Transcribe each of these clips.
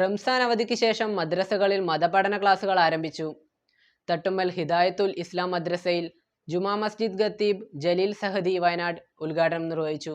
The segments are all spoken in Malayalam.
റംസാൻ അവധിക്ക് ശേഷം മദ്രസകളിൽ മതപഠന ക്ലാസുകൾ ആരംഭിച്ചു. തട്ടുമ്മൽ ഹിദായത്തുൽ ഇസ്ലാം മദ്രസയിൽ ജുമാ മസ്ജിദ് ഖത്തീബ് ജലീൽ സഹദി വയനാട് ഉദ്ഘാടനം നിർവഹിച്ചു.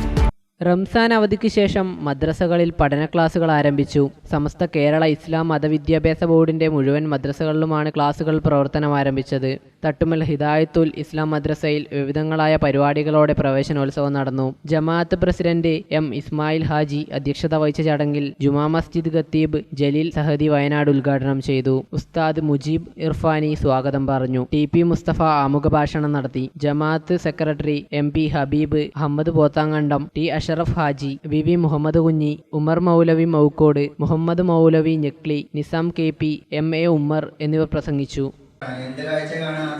റംസാൻ അവധിക്ക് ശേഷം മദ്രസകളിൽ പഠന ക്ലാസുകൾ ആരംഭിച്ചു. സമസ്ത കേരള ഇസ്ലാം മതവിദ്യാഭ്യാസ ബോർഡിന്റെ മുഴുവൻ മദ്രസകളിലുമാണ് ക്ലാസുകൾ പ്രവർത്തനം ആരംഭിച്ചത് തട്ടുമൽ ഹിദായത്തുൽ ഇസ്ലാം മദ്രസയിൽ വിവിധങ്ങളായ പരിപാടികളോടെ പ്രവേശനോത്സവം നടന്നു. ജമാഅത്ത് പ്രസിഡന്റ് എം ഇസ്മായിൽ ഹാജി അധ്യക്ഷത വഹിച്ച ചടങ്ങിൽ ജുമാ മസ്ജിദ് ഖത്തീബ് ജലീൽ സഹദി വയനാട് ഉദ്ഘാടനം ചെയ്തു. ഉസ്താദ് മുജീബ് ഇർഫാനി സ്വാഗതം പറഞ്ഞു. ടി പി മുസ്തഫ ആമുഖ ഭാഷണം നടത്തി. ജമാഅത്ത് secretary M P Habeeb Ahammed Pothankandam T Ashraf Haji V V Muhammad Kunhi Umar Moulavi Moukkode Muhammad Moulavi Njekli Nizam K P M A Ummer എന്നിവർ പ്രസംഗിച്ചു. എന്ത് കാഴ്ച കാണാൻ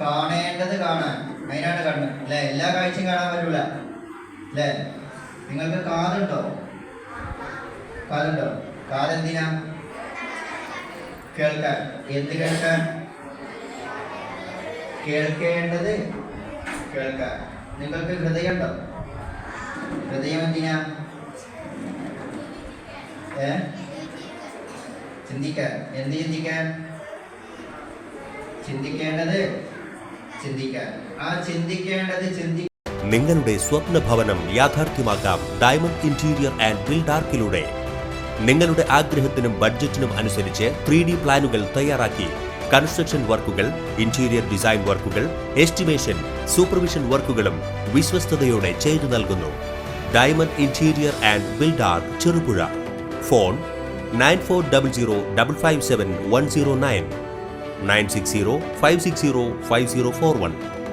കാണേണ്ടത് കാണാൻ. മെയിനായിട്ട് കണ്ണ് അല്ലെ? എല്ലാ കാഴ്ചയും കാണാൻ പറ്റൂല. അല്ലേ? നിങ്ങൾക്ക് കാതുണ്ടോ? കാതുണ്ടോ? കാതെന്തിനാ? കേൾക്കാൻ. എന്ത് കേൾക്കാൻ? കേൾക്കേണ്ടത് കേൾക്കാൻ. നിങ്ങൾക്ക് ഹൃദയമുണ്ടോ? ഹൃദയം എന്തിനാ ഏ? ചിന്തിക്കാൻ. എന്ത് ചിന്തിക്കാൻ? ചിന്തിക്കേണ്ടത് ചിന്തിക്കാൻ. ആ ചിന്തിക്കേണ്ടത് ചിന്തി നിങ്ങളുടെ സ്വപ്ന ഭവനം യാഥാർത്ഥ്യമാക്കാം ഡയമണ്ട് ഇന്റീരിയർ ആൻഡ് ബിൽഡാർക്കിലൂടെ നിങ്ങളുടെ ആഗ്രഹത്തിനും ബഡ്ജറ്റിനും അനുസരിച്ച് ത്രീ ഡി പ്ലാനുകൾ തയ്യാറാക്കി. കൺസ്ട്രക്ഷൻ വർക്കുകൾ ഇന്റീരിയർ ഡിസൈൻ വർക്കുകൾ എസ്റ്റിമേഷൻ സൂപ്പർവിഷൻ വർക്കുകളും വിശ്വസ്തയോടെ ചെയ്തു നൽകുന്നു. Diamond Interior and builder Cherupuzha. Phone nine four double zero double five seven one zero nine. Nine six zero five six zero five zero four one.